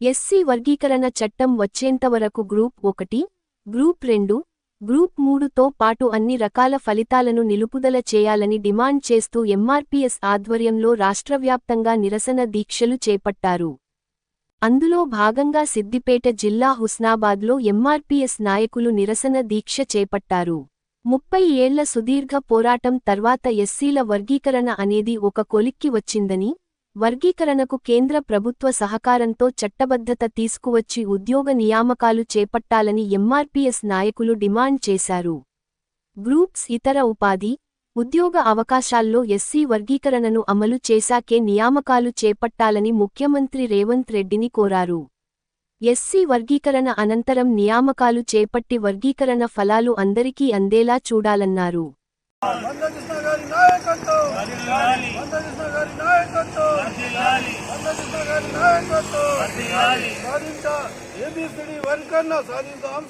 SC వర్గీకరణ చట్టం వచ్చేంతవరకు గ్రూప్ ఒకటి గ్రూప్ రెండు గ్రూప్ మూడుతో పాటు అన్ని రకాల ఫలితాలను నిలుపుదల చేయాలని డిమాండ్ చేస్తూ ఎంఆర్పీఎస్ ఆధ్వర్యంలో రాష్ట్రవ్యాప్తంగా నిరసన దీక్షలు చేపట్టారు. అందులో భాగంగా సిద్దిపేట జిల్లా హుస్నాబాద్లో ఎంఆర్పీఎస్ నాయకులు నిరసన దీక్ష చేపట్టారు. ముప్పై ఏళ్ళ సుదీర్ఘ పోరాటం తర్వాత ఎస్సీల వర్గీకరణ అనేది ఒక కొలిక్కి వచ్చిందని వర్గీకరణకు కేంద్ర ప్రభుత్వ సహకారంతో చట్టబద్ధత తీసుకువచ్చి ఉద్యోగ నియామకాలు చేపట్టాలని ఎంఆర్పీఎస్ నాయకులు డిమాండ్ చేశారు. గ్రూప్స్ ఇతర ఉపాధి ఉద్యోగ అవకాశాల్లో ఎస్సీ వర్గీకరణను అమలు చేశాకే నియామకాలు చేపట్టాలని ముఖ్యమంత్రి రేవంత్ రెడ్డిని కోరారు. ఎస్సీ వర్గీకరణ అనంతరం నియామకాలు చేపట్టి వర్గీకరణ ఫలాలు అందరికీ అందేలా చూడాలన్నారు. సాధించా. ఏబిసిడి సాధిద్దాం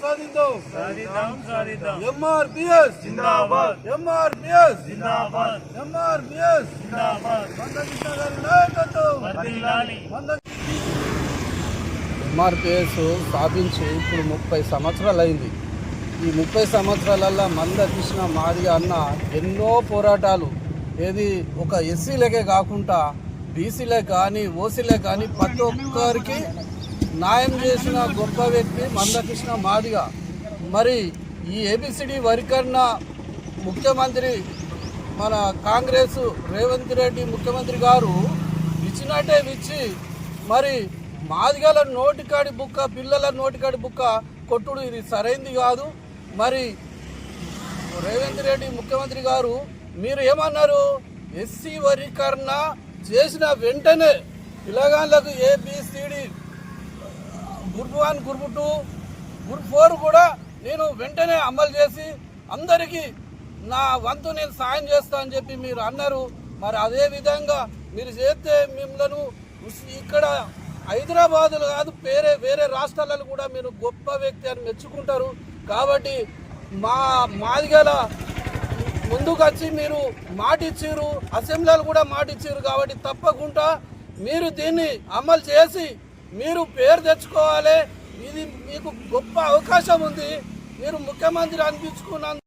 సాధిద్దాం ఎంఆర్పిఎస్ జిందాబాద్. ఎంఆర్పిఎస్ జిందాబాద్. ఎంఆర్పిఎస్ జిందాబాద్. మందకృష్ణ గారి నాయకత్వం వర్ధిల్లాలి మంద ఎంఆర్పిఎస్ స్థాపించి ఇప్పుడు ముప్పై సంవత్సరాలు అయింది ఈ ముప్పై సంవత్సరాలల్లో మందకృష్ణ మాదిగ అన్న ఎన్నో పోరాటాలు. ఏది ఒక ఎస్సీలకే కాకుండా బీసీలే కానీ ఓసీలే కానీ ప్రతి ఒక్కరికి న్యాయం చేసిన గొప్ప వ్యక్తి మందకృష్ణ మాదిగ. మరి ఈ ఏబిసిడి వరికరణ ముఖ్యమంత్రి మన కాంగ్రెస్ రేవంత్ రెడ్డి ముఖ్యమంత్రి గారు ఇచ్చినట్టే ఇచ్చి మరి మాదిగల నోటికాడి బుక్క పిల్లల నోటికాడి బుక్క కొట్టుడు ఇది సరైంది కాదు. మరి రేవంత్ రెడ్డి ముఖ్యమంత్రి గారు మీరు ఏమన్నారు? ఎస్సీ వర్గీకరణ చేసిన వెంటనే పిల్లగాళ్ళకు ABCD group one group two group four కూడా నేను వెంటనే అమలు చేసి అందరికీ నా వంతు నేను సాయం చేస్తా అని చెప్పి మీరు అన్నారు. మరి అదే విధంగా మీరు చేస్తే మిమ్మల్ని ఇక్కడ హైదరాబాదులో కాదు వేరే వేరే రాష్ట్రాలలో కూడా మీరు గొప్ప వ్యక్తి అని మెచ్చుకుంటారు. కాబట్టి మా మాదిగల ముందుకు వచ్చి మీరు మాట ఇచ్చారు అసెంబ్లీలు కూడా మాట ఇచ్చారు కాబట్టి తప్పకుండా మీరు దీన్ని అమలు చేసి మీరు పేరు తెచ్చుకోవాలి. ఇది మీకు గొప్ప అవకాశం ఉంది. మీరు ముఖ్యమంత్రి అనిపించుకున్నందుకు